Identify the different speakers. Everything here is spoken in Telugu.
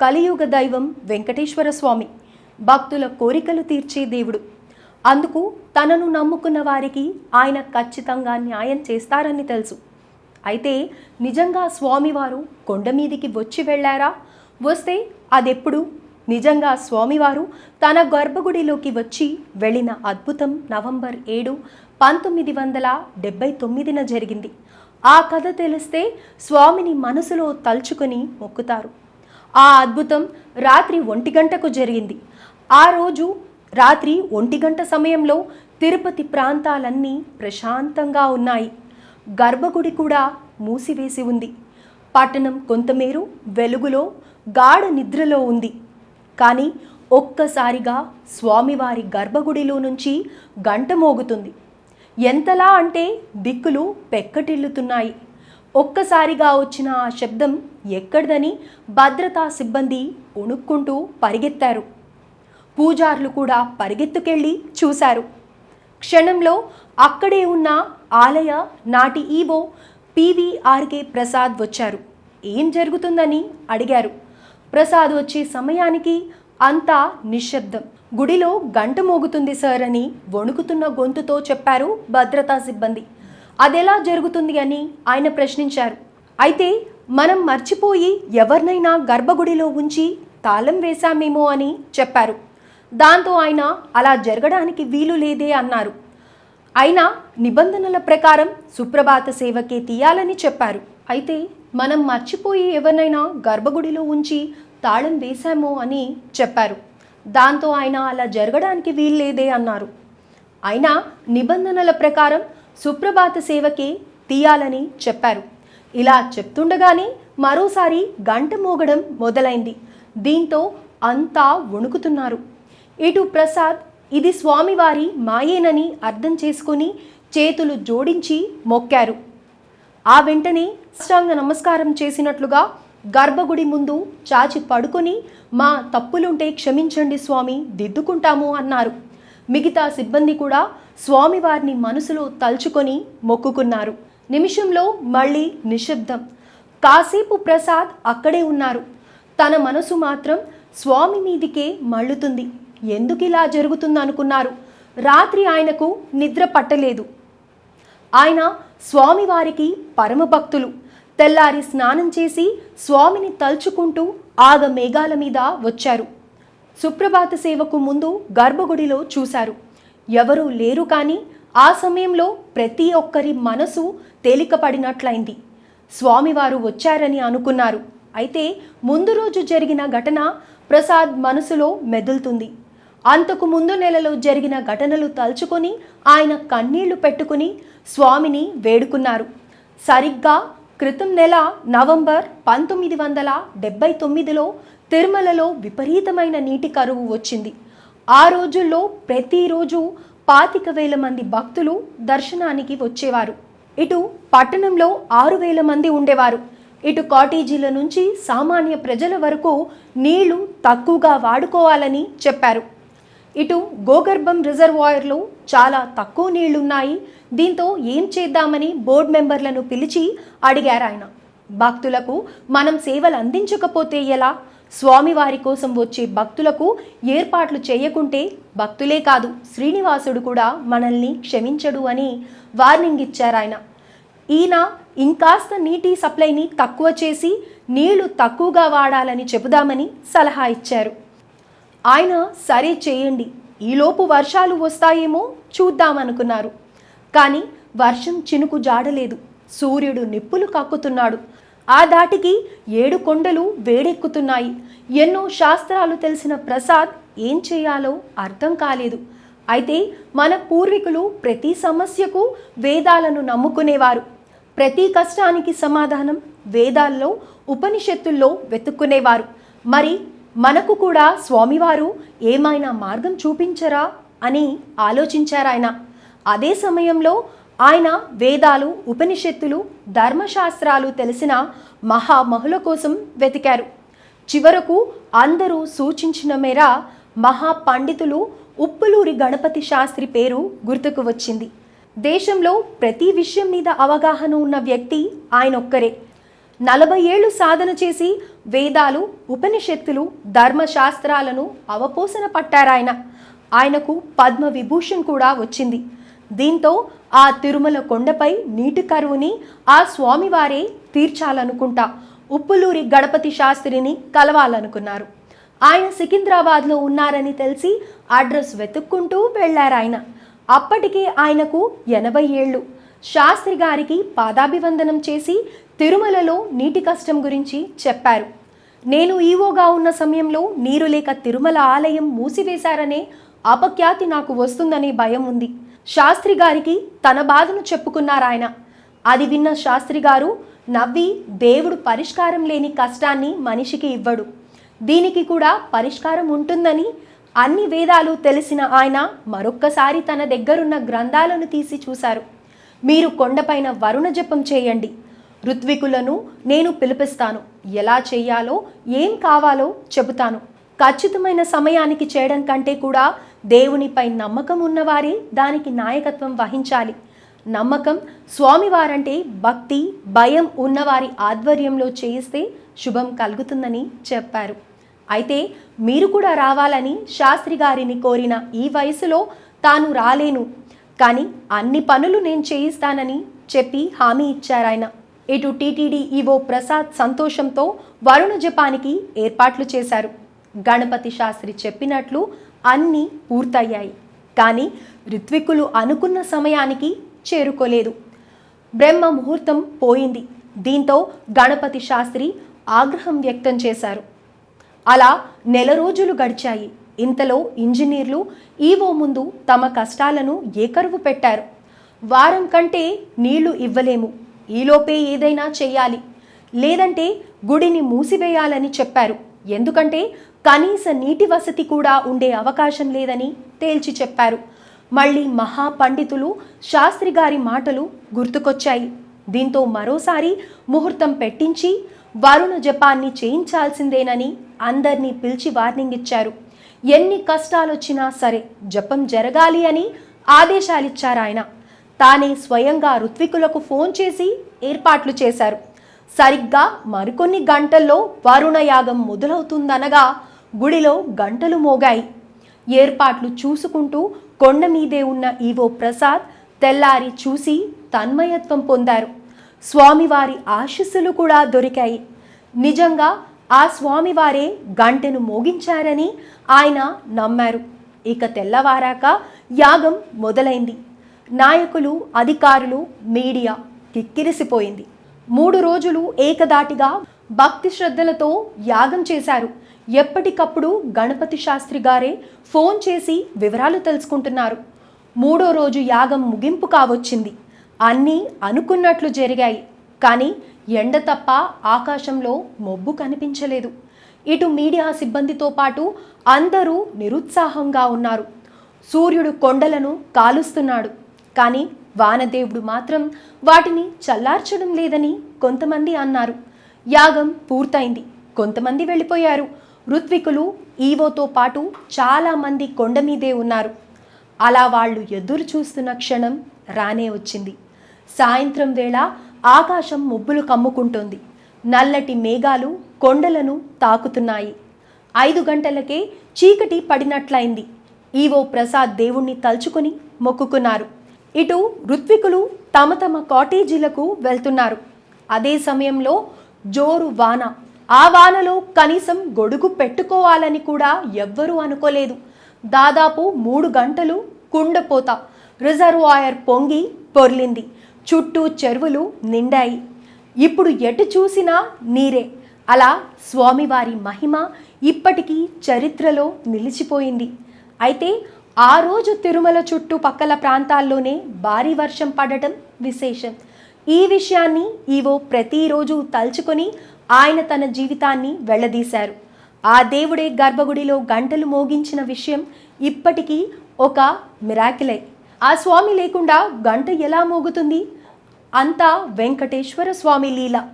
Speaker 1: కలియుగ దైవం వెంకటేశ్వర స్వామి. భక్తుల కోరికలు తీర్చే దేవుడు. అందుకు తనను నమ్ముకున్న వారికి ఆయన ఖచ్చితంగా న్యాయం చేస్తారని తెలుసు. అయితే నిజంగా స్వామివారు కొండ మీదికి వచ్చి వెళ్ళారా? వస్తే అదెప్పుడు? నిజంగా స్వామివారు తన గర్భగుడిలోకి వచ్చి వెళ్ళిన అద్భుతం నవంబర్ ఏడు పంతొమ్మిది వందల డెబ్బై తొమ్మిదిన జరిగింది. ఆ కథ తెలిస్తే స్వామిని మనసులో తలుచుకొని మొక్కుతారు. ఆ అద్భుతం రాత్రి ఒంటి గంటకు జరిగింది. ఆ రోజు రాత్రి ఒంటి గంట సమయంలో తిరుపతి ప్రాంతాలన్నీ ప్రశాంతంగా ఉన్నాయి. గర్భగుడి కూడా మూసివేసి ఉంది. పట్టణం కొంతమేరు వెలుగులో గాఢ నిద్రలో ఉంది. కానీ ఒక్కసారిగా స్వామివారి గర్భగుడిలో నుంచి గంట మోగుతుంది. ఎంతలా అంటే దిక్కులు పెక్కటిల్లుతున్నాయి. ఒక్కసారిగా వచ్చిన ఆ శబ్దం ఎక్కడిదని భద్రతా సిబ్బంది ఉణుక్కుంటూ పరిగెత్తారు. పూజారులు కూడా పరిగెత్తుకెళ్ళి చూశారు. క్షణంలో అక్కడే ఉన్న ఆలయ నాటి ఈవో పివిఆర్కే ప్రసాద్ వచ్చారు. ఏం జరుగుతుందని అడిగారు. ప్రసాద్ వచ్చే సమయానికి అంతా నిశ్శబ్దం. గుడిలో గంట మోగుతుంది సార్ అని వణుకుతున్న గొంతుతో చెప్పారు భద్రతా సిబ్బంది. అదెలా జరుగుతుంది అని ఆయన ప్రశ్నించారు. అయితే మనం మర్చిపోయి ఎవరినైనా గర్భగుడిలో ఉంచి తాళం వేశామేమో అని చెప్పారు. దాంతో ఆయన అలా జరగడానికి వీలు లేదే అన్నారు. అయినా నిబంధనల ప్రకారం సుప్రభాత సేవకే తీయాలని చెప్పారు. అయితే మనం మర్చిపోయి ఎవరినైనా గర్భగుడిలో ఉంచి తాళం వేశామో అని చెప్పారు. దాంతో ఆయన అలా జరగడానికి వీల్లేదే అన్నారు. అయినా నిబంధనల ప్రకారం సుప్రభాత సేవకి తీయాలని చెప్పారు. ఇలా చెప్తుండగానే మరోసారి గంట మోగడం మొదలైంది. దీంతో అంతా వణుకుతున్నారు. ఇటు ప్రసాద్ ఇది స్వామివారి మాయేనని అర్థం చేసుకుని చేతులు జోడించి మొక్కారు. ఆ వెంటనే అష్టాంగ నమస్కారం చేసినట్లుగా గర్భగుడి ముందు చాచి పడుకొని మా తప్పులుంటే క్షమించండి స్వామి దిద్దుకుంటాము అన్నారు. మిగతా సిబ్బంది కూడా స్వామివారిని మనసులో తలుచుకొని మొక్కుకున్నారు. నిమిషంలో మళ్ళీ నిశ్శబ్దం. కాసేపు ప్రసాద్ అక్కడే ఉన్నారు. తన మనసు మాత్రం స్వామి మీదికే మళ్ళుతుంది. ఎందుకు ఇలా జరుగుతుంది అనుకున్నారు రాత్రి ఆయనకు నిద్ర పట్టలేదు. ఆయన స్వామివారికి పరమ భక్తులు తెల్లారి స్నానం చేసి స్వామిని తలుచుకుంటూ ఆగ మేఘాల మీద వచ్చారు. సుప్రభాత సేవకు ముందు గర్భగుడిలో చూశారు. ఎవరూ లేరు కానీ ఆ సమయంలో ప్రతి ఒక్కరి మనసు తేలికపడినట్లయింది. స్వామివారు వచ్చారని అనుకున్నారు. అయితే ముందు రోజు జరిగిన ఘటన ప్రసాద్ మనసులో మెదులుతుంది. అంతకు ముందు నెలలో జరిగిన ఘటనలు తలుచుకొని ఆయన కన్నీళ్ళు పెట్టుకుని స్వామిని వేడుకున్నారు. సరిగ్గా క్రితం నెల నవంబర్ పంతొమ్మిది వందల డెబ్బై తొమ్మిదిలో తిరుమలలో విపరీతమైన నీటి కరువు వచ్చింది. ఆ రోజుల్లో ప్రతిరోజు పాతిక వేల మంది భక్తులు దర్శనానికి వచ్చేవారు. ఇటు పట్టణంలో ఆరు వేల మంది ఉండేవారు. ఇటు కాటేజీల నుంచి సామాన్య ప్రజల వరకు నీళ్ళు తక్కువగా వాడుకోవాలని చెప్పారు. ఇటు గోగర్భం రిజర్వాయర్లో చాలా తక్కువ నీళ్ళున్నాయి. దీంతో ఏం చేద్దామని బోర్డు మెంబర్లను పిలిచి అడిగారు ఆయన భక్తులకు మనం సేవలు అందించకపోతే ఎలా? స్వామివారి కోసం వచ్చే భక్తులకు ఏర్పాట్లు చేయకుంటే భక్తులే కాదు శ్రీనివాసుడు కూడా మనల్ని క్షమించడు అని వార్నింగ్ ఇచ్చారు ఆయన. ఈయన ఇంకాస్త నీటి సప్లైని తక్కువ చేసి నీళ్ళు తక్కువగా వాడాలని చెబుదామని సలహా ఇచ్చారు. ఆయన సరే చేయండి ఈలోపు వర్షాలు వస్తాయేమో చూద్దామనుకున్నారు. కానీ వర్షం చినుకు జాడలేదు. సూర్యుడు నిప్పులు కక్కుతున్నాడు. ఆ దాటికి ఏడు కొండలు వేడెక్కుతున్నాయి. ఎన్నో శాస్త్రాలు తెలిసిన ప్రసాద్ ఏం చేయాలో అర్థం కాలేదు. అయితే మన పూర్వీకులు ప్రతి సమస్యకు వేదాలను నమ్ముకునేవారు. ప్రతి కష్టానికి సమాధానం వేదాల్లో ఉపనిషత్తుల్లో వెతుక్కునేవారు. మరి మనకు కూడా స్వామివారు ఏమైనా మార్గం చూపించరా అని ఆలోచించారాయన. అదే సమయంలో ఆయన వేదాలు ఉపనిషత్తులు ధర్మశాస్త్రాలు తెలిసిన మహామహుల కోసం వెతికారు. చివరకు అందరూ సూచించిన మేర మహా పండితులు ఉప్పులూరి గణపతి శాస్త్రి పేరు గుర్తుకు వచ్చింది. దేశంలో ప్రతి విషయం మీద అవగాహన ఉన్న వ్యక్తి ఆయన ఒక్కరే నలభై ఏళ్ళు సాధన చేసి వేదాలు ఉపనిషత్తులు ధర్మశాస్త్రాలను అవపోసన పట్టారాయన. ఆయనకు పద్మ విభూషణ్ కూడా వచ్చింది. దీంతో ఆ తిరుమల కొండపై నీటి కరువుని ఆ స్వామివారే తీర్చాలనుకుంటా ఉప్పులూరి గణపతి శాస్త్రిని కలవాలనుకున్నారు. ఆయన సికింద్రాబాద్లో ఉన్నారని తెలిసి అడ్రస్ వెతుక్కుంటూ వెళ్ళారాయన అప్పటికే ఆయనకు ఎనభై ఏళ్ళు. శాస్త్రి గారికి పాదాభివందనం చేసి తిరుమలలో నీటి కష్టం గురించి చెప్పారు. నేను ఈవోగా ఉన్న సమయంలో నీరు లేక తిరుమల ఆలయం మూసివేశారనే అపఖ్యాతి నాకు వస్తుందనే భయం ఉంది. శాస్త్రి గారికి తన బాధను చెప్పుకున్నారాయన. అది విన్న శాస్త్రి గారు నవ్వి దేవుడు పరిష్కారం లేని కష్టాన్ని మనిషికి ఇవ్వడు. దీనికి కూడా పరిష్కారం ఉంటుందని అన్ని వేదాలు తెలిసిన ఆయన మరొక్కసారి తన దగ్గరున్న గ్రంథాలను తీసి చూశారు. మీరు కొండపైన వరుణ జపం చేయండి. ఋత్వికులను నేను పిలిపిస్తాను. ఎలా చేయాలో ఏం కావాలో చెబుతాను. ఖచ్చితమైన సమయానికి చేయడం కంటే కూడా దేవునిపై నమ్మకం ఉన్నవారే దానికి నాయకత్వం వహించాలి. నమ్మకం స్వామివారంటే భక్తి భయం ఉన్నవారి ఆధ్వర్యంలో చేయిస్తే శుభం కలుగుతుందని చెప్పారు. అయితే మీరు కూడా రావాలని శాస్త్రి గారిని కోరిన ఈ వయసులో తాను రాలేను. కానీ అన్ని పనులు నేను చేయిస్తానని చెప్పి హామీ ఇచ్చారాయన ఇటు టీటీడీ ఈవో ప్రసాద్ సంతోషంతో వరుణ జపానికి ఏర్పాట్లు చేశారు. గణపతి శాస్త్రి చెప్పినట్లు అన్నీ పూర్తయ్యాయి. కానీ ఋత్వికులు అనుకున్న సమయానికి చేరుకోలేదు. బ్రహ్మ ముహూర్తం పోయింది. దీంతో గణపతి శాస్త్రి ఆగ్రహం వ్యక్తం చేశారు. అలా నెల రోజులు గడిచాయి. ఇంతలో ఇంజనీర్లు ఈవో ముందు తమ కష్టాలను ఏకరువు పెట్టారు. వారం కంటే నీళ్ళు ఇవ్వలేము. ఈలోపే ఏదైనా చేయాలి. లేదంటే గుడిని మూసివేయాలని చెప్పారు. ఎందుకంటే కనీస నీటి వసతి కూడా ఉండే అవకాశం లేదని తేల్చి చెప్పారు. మళ్ళీ మహాపండితులు శాస్త్రి గారి మాటలు గుర్తుకొచ్చాయి. దీంతో మరోసారి ముహూర్తం పెట్టించి వరుణ జపాన్ని చేయించాల్సిందేనని అందరినీ పిలిచి వార్నింగ్ ఇచ్చారు ఎన్ని కష్టాలొచ్చినా సరే జపం జరగాలి అని ఆదేశాలిచ్చారాయన. తానే స్వయంగా ఋత్వికులకు ఫోన్ చేసి ఏర్పాట్లు చేశారు. సరిగ్గా మరికొన్ని గంటల్లో వరుణ యాగం మొదలవుతుందనగా గుడిలో గంటలు మోగాయి. ఏర్పాట్లు చూసుకుంటూ కొండ మీదే ఉన్న ఈవో ప్రసాద్ తెల్లారి చూసి తన్మయత్వం పొందారు. స్వామివారి ఆశీస్సులు కూడా దొరికాయి. నిజంగా ఆ స్వామివారే గంటను మోగించారని ఆయన నమ్మారు. ఇక తెల్లవారాక యాగం మొదలైంది. నాయకులు అధికారులు మీడియా కిక్కిరిసిపోయింది. మూడు రోజులు ఏకదాటిగా భక్తి శ్రద్ధలతో యాగం చేశారు. ఎప్పటికప్పుడు గణపతి శాస్త్రి గారే ఫోన్ చేసి వివరాలు తెలుసుకుంటున్నారు. మూడో రోజు యాగం ముగింపు కావచ్చింది. అన్నీ అనుకున్నట్లు జరిగాయి. కానీ ఎండ తప్ప ఆకాశంలో మొబ్బు కనిపించలేదు. ఇటు మీడియా సిబ్బందితో పాటు అందరూ నిరుత్సాహంగా ఉన్నారు. సూర్యుడు కొండలను కాలుస్తున్నాడు. కానీ వానదేవుడు మాత్రం వాటిని చల్లార్చడం లేదని కొంతమంది అన్నారు. యాగం పూర్తయింది. కొంతమంది వెళ్ళిపోయారు. ఋత్వికులు ఈవోతో పాటు చాలామంది కొండ మీదే ఉన్నారు. అలా వాళ్ళు ఎదురు చూస్తున్న క్షణం రానే వచ్చింది. సాయంత్రం వేళ ఆకాశం ముబ్బులు కమ్ముకుంటోంది. నల్లటి మేఘాలు కొండలను తాకుతున్నాయి. ఐదు గంటలకే చీకటి పడినట్లయింది. ఈవో ప్రసాద్ దేవుణ్ణి తలుచుకొని మొక్కుకున్నారు. ఇటు ఋత్వికులు తమ తమ కాటేజీలకు వెళ్తున్నారు. అదే సమయంలో జోరు వాన. ఆ వానలో కనీసం గొడుగు పెట్టుకోవాలని కూడా ఎవ్వరూ అనుకోలేదు. దాదాపు మూడు గంటలు కుండపోత. రిజర్వాయర్ పొంగి పొర్లింది. చుట్టూ చెరువులు నిండాయి. ఇప్పుడు ఎటు చూసినా నీరే. అలా స్వామివారి మహిమ ఇప్పటికీ చరిత్రలో నిలిచిపోయింది. అయితే ఆ రోజు తిరుమల చుట్టుపక్కల ప్రాంతాల్లోనే భారీ వర్షం పడటం విశేషం. ఈ విషయాన్ని ఈవో ప్రతిరోజు తలుచుకొని ఆయన తన జీవితాన్ని వెళ్ళదీశారు ఆ దేవుడే గర్భగుడిలో గంటలు మోగించిన విషయం ఇప్పటికీ ఒక మిరాకిలే. ఆ స్వామి లేకుండా గంట ఎలా మోగుతుంది? అంతా వెంకటేశ్వర స్వామి లీల.